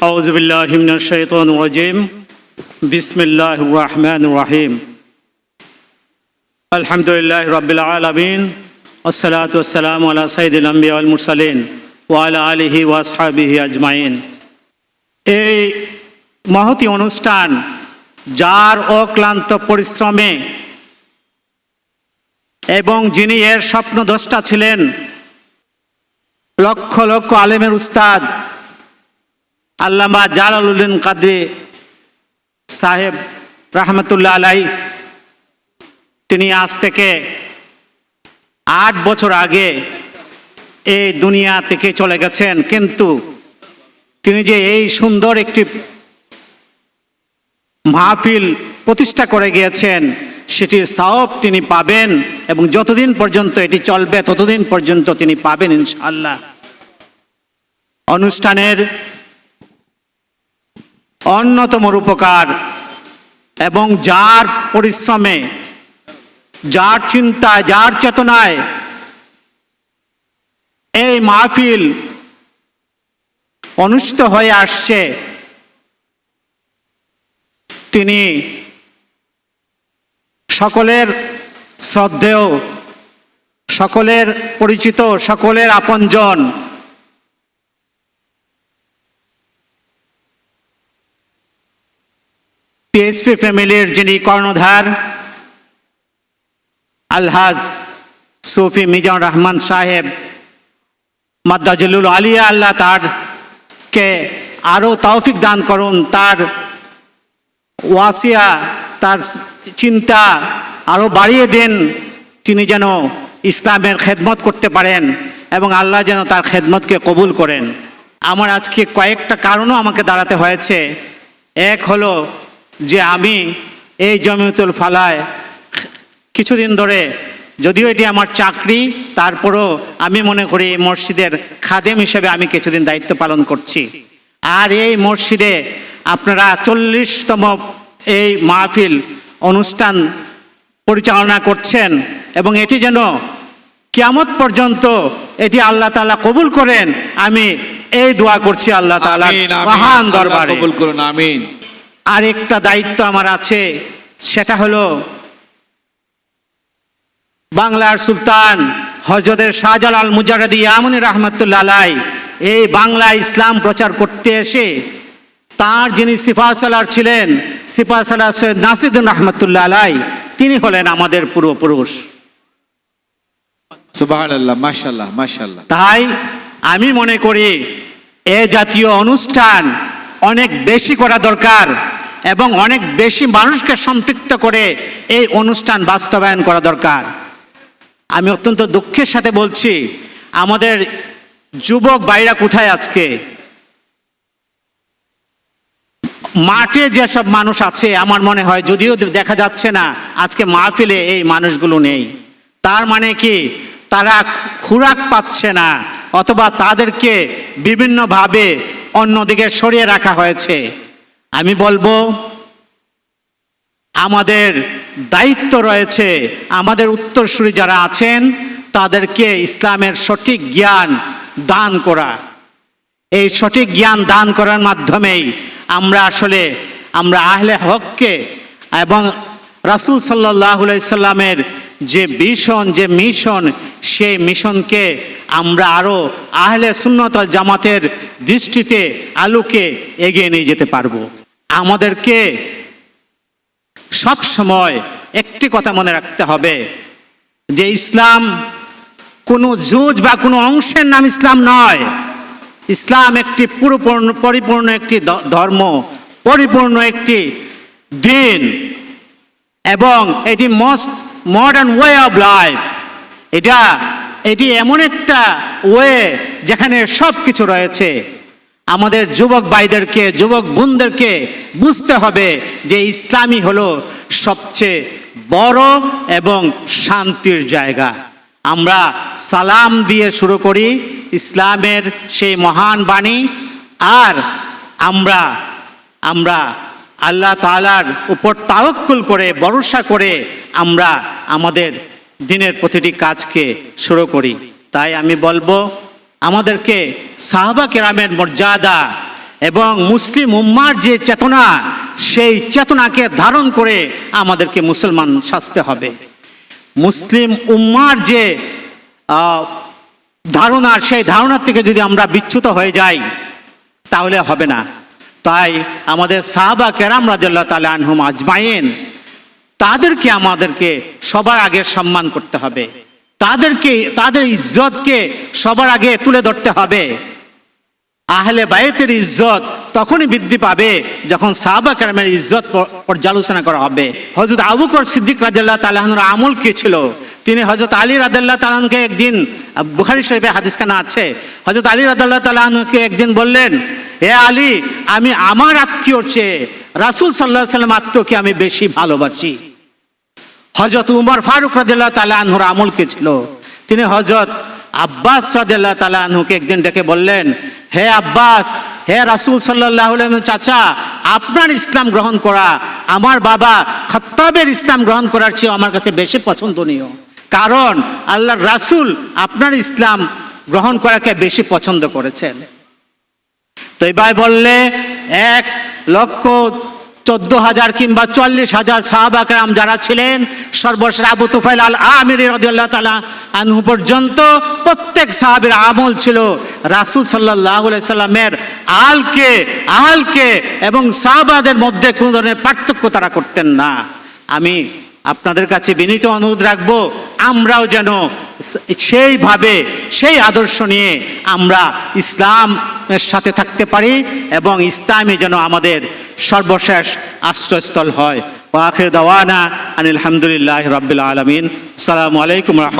আউজবিল্লাহিমিনাশাইতানুরাজিম বিসমিল্লাহ রহমান রাহিম আলহামদুলিল্লাহ রবিল আলমিন আসসালাত আসসালাম আলা সাইদুল আম্বিয়া আল মুরসালিন ওয়ালা আলিহি ওয়াসহাবিহি আজমাইন এই মহতি অনুষ্ঠান যার অক্লান্ত পরিশ্রমে এবং যিনি এর স্বপ্নদ্রষ্টা ছিলেন লক্ষ লক্ষ আলেমের উস্তাদ আল্লামা জালালউদ্দিন কাদরি সাহেব রহমতুল্লাহ আলাই তিনি আজ থেকে আট বছর আগে এই দুনিয়া থেকে চলে গেছেন। কিন্তু তিনি যে এই সুন্দর একটি মাহফিল প্রতিষ্ঠা করে গিয়েছেন সেটির সাওব তিনি পাবেন এবং যতদিন পর্যন্ত এটি চলবে, ততদিন পর্যন্ত তিনি পাবেন ইনশাল্লাহ অনুষ্ঠানের অন্যতম রূপকার এবং যার পরিশ্রমে, যার চিন্তায়, যার চেতনায় এই মাহফিল অনুষ্ঠিত হয়ে আসছে, তিনি সকলের শ্রদ্ধেয়, সকলের পরিচিত, সকলের আপনজন পিএইচপি ফ্যামিলির যিনি কর্ণধার, আলহাজ সুফি মিজান রহমান সাহেব মাদ্দাজুল আলিয়া, আল্লাহ তার কে আরও তৌফিক দান করুন। তার ওয়াসিয়া, তার চিন্তা আরও বাড়িয়ে দেন। তিনি যেন ইসলামের খেদমত করতে পারেন এবং আল্লাহ যেন তার খেদমতকে কবুল করেন। আমার আজকে কয়েকটা কারণও আমাকে দাঁড়াতে হয়েছে। এক হলো যে আমি এই জমিয়তুল ফালায় কিছুদিন ধরে যদিও এটি আমার চাকরি তারপরও আমি মনে করি এই মসজিদের খাদেম হিসেবে আমি কিছুদিন দায়িত্ব পালন করছি। আর এই মসজিদে আপনারা চল্লিশতম এই মাহফিল অনুষ্ঠান পরিচালনা করছেন এবং এটি যেন কিয়ামত পর্যন্ত এটি আল্লাহ তাআলা কবুল করেন আমি এই দোয়া করছি আল্লাহ আমিন। মহান দরবারে। কবুল করুন আমিন। আরেকটা দায়িত্ব আমার আছে সেটা হলো বাংলার সুলতান হজরতের শাহজালাল মুজারদি আমনি রহমতুল্লাহ আলাই এই বাংলা ইসলাম প্রচার করতে এসে তার যিনি সিফা সালার ছিলেন সিফা সালার সৈয়দ নাসিদুন রহমতুল্লাহ আলাই তিনি হলেন আমাদের পূর্বপুরুষ। তাই আমি মনে করি এ জাতীয় অনুষ্ঠান অনেক বেশি করা দরকার। এবং অনেক বেশি মানুষকে সম্পৃক্ত করে এই অনুষ্ঠান বাস্তবায়ন করা দরকার। আমি অত্যন্ত দুঃখের সাথে বলছি, আমাদের যুবক বাইরা কোথায় আজকে? মাঠে যেসব মানুষ আছে, আমার মনে হয় যদিও দেখা যাচ্ছে না, আজকে মাহফিলে এই মানুষগুলো নেই। তার মানে কি? তারা খুরাক পাচ্ছে না, অথবা তাদেরকে বিভিন্নভাবে অন্যদিকে সরিয়ে রাখা হয়েছে। আমি বলব, আমাদের দায়িত্ব রয়েছে, আমাদের উত্তরসূরি যারা আছেন, তাদেরকে ইসলামের সঠিক জ্ঞান দান করা। এই সঠিক জ্ঞান দান করার মাধ্যমেই আমরা আসলে, আমরা আহলে হককে এবং রাসূল সাল্লাহ সাল্লামের যে ভীষণ, যে মিশন, সেই মিশনকে আমরা আরও আহলে সুন্নতল জামাতের দৃষ্টিতে, আলোকে এগিয়ে নিয়ে যেতে পারব। আমাদেরকে সব সময় একটি কথা মনে রাখতে হবে, যে ইসলাম কোনো জুজ বা কোনো অংশের নাম ইসলাম নয়। ইসলাম একটি পুরোপূর্ণ, পরিপূর্ণ একটি ধর্ম, পরিপূর্ণ একটি দিন, এবং এটি most modern way of life এটা, এটি এমন একটা ওয়ে যেখানে সব কিছু রয়েছে। আমাদের যুবক ভাইদেরকে, যুবক বোনদেরকে বুঝতে হবে যে ইসলামই হলো সবচেয়ে বড় এবং শান্তির জায়গা। আমরা সালাম দিয়ে শুরু করি ইসলামের সেই মহান বাণী। আর আমরা আমরা আল্লাহ তাআলার উপর তাওয়াক্কুল করে, ভরসা করে আমরা আমাদের দিনের প্রতিটি কাজকে শুরু করি। তাই আমি বলব আমাদেরকে সাহাবা কেরামের মর্যাদা এবং মুসলিম উম্মার যে চেতনা, সেই চেতনাকে ধারণ করে আমাদেরকে মুসলমান সাজতে হবে। মুসলিম উম্মার যে ধারণা, সেই ধারণার থেকে যদি আমরা বিচ্যুত হয়ে যাই, তাহলে হবে না। তাই আমাদের সাহাবা কেরাম রাজ্লাহ তালে আনহুম আজমাইন, তাদেরকে আমাদেরকে সবার আগে সম্মান করতে হবে। তাদেরকে, তাদের ইজ্জতকে সবার আগে তুলে ধরতে হবে। আহলে বায়েতের ইজ্জত তখনই বৃদ্ধি পাবে যখন সাহাবা কেরামের ইজ্জত পর্যালোচনা করা হবে। হজরত আবুকর সিদ্দিক রাজাল্লাহ তালাহনুর আমল কি ছিল? তিনি হজরত আলী রাদাল্লাহ তালাহনুকে একদিন, বুখারী শরীফে হাদিসখানা আছে হজরত আলী রাদাল্লাহ তালাহনুকে একদিন বললেন হে আলী, আমি আমার আত্মীয়র চেয়ে রাসুল সাল্লাহ সাল্লাম আত্মীয়কে আমি বেশি ভালোবাসি। হজরত উমর ফারুক রাদিল্লাহ তালা আনহুর আমল কি ছিল? তিনি হজরত আব্বাস রাদিল্লাহ তালা আনহুকে একদিন ডেকে বললেন, হে আব্বাস, হে রাসুল সাল্লাহ চাচা, আপনার ইসলাম গ্রহণ করা, আমার বাবা খত্তাবের ইসলাম গ্রহণ করার চেয়ে আমার কাছে বেশি পছন্দনীয়। কারণ আল্লাহর রাসুল আপনার ইসলাম গ্রহণ করাকে বেশি পছন্দ করেছেন। তো এবার বললে, এক লক্ষ চোদ্দ হাজার কিংবা চল্লিশ হাজার সাহাবাকরাম যারা ছিলেন, সর্বশেষ আবু তুফাইল আল আমির রদিয়াল্লাহ তালা আনহু পর্যন্ত প্রত্যেক সাহাবের আমল ছিল রাসুল সাল্লাহ সাল্লামের আলকে আলকে এবং সাহাবাদের মধ্যে কোনো ধরনের পার্থক্য তারা করতেন না। আমি আপনাদের কাছে বিনীত অনুরোধ রাখব, আমরাও যেন সেইভাবে সেই আদর্শ নিয়ে আমরা ইসলামের সাথে থাকতে পারি এবং ইসলামে যেন আমাদের সর্বশেষ আশ্রয়স্থল হয়। ওয়াখির দাওয়ানা আনিল হামদুলিল্লাহ রাব্বিল আলমিন। সালামু আলাইকুম রহমতুল্লাহ।